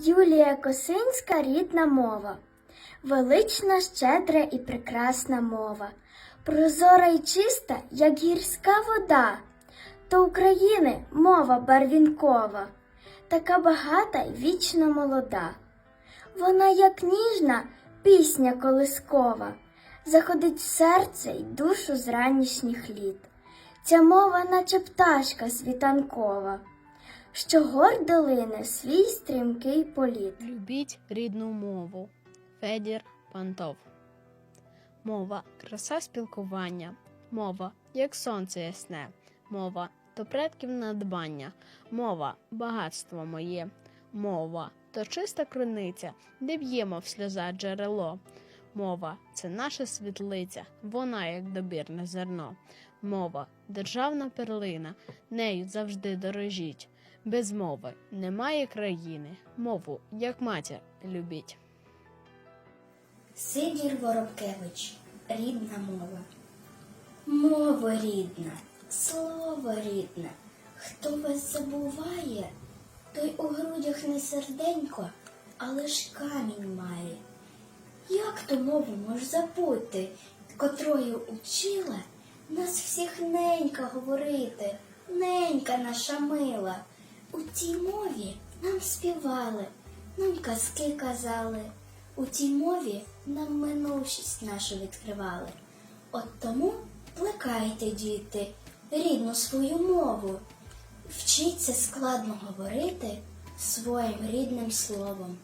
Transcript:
Юлія Косинська рідна мова, велична, щедра і прекрасна мова, прозора і чиста, як гірська вода, то України мова барвінкова, така багата й вічно молода. Вона, як ніжна пісня колискова, заходить в серце й душу з ранішніх літ. Ця мова, наче пташка світанкова, що гордо лине свій стрімкий політ. Любіть рідну мову. Федір Пантов. Мова краса спілкування. Мова як сонце ясне. Мова то предків надбання. Мова багатство моє. Мова то чиста криниця, де б'ємо в сльоза джерело. Мова це наша світлиця, вона як добірне зерно. Мова державна перлина, нею завжди дорожіть. Без мови немає країни, мову, як матір, любіть. Сидір Воробкевич, рідна мова. Мова рідна, слово рідне. Хто вас забуває, той у грудях не серденько, а лиш камінь має. Як ту мову мож забути, котрою учила нас всіх ненька говорити, ненька наша мила. У тій мові нам співали, нам казки казали, у тій мові нам минувшість нашу відкривали. От тому плекайте, діти, рідну свою мову, вчіться складно говорити своїм рідним словом.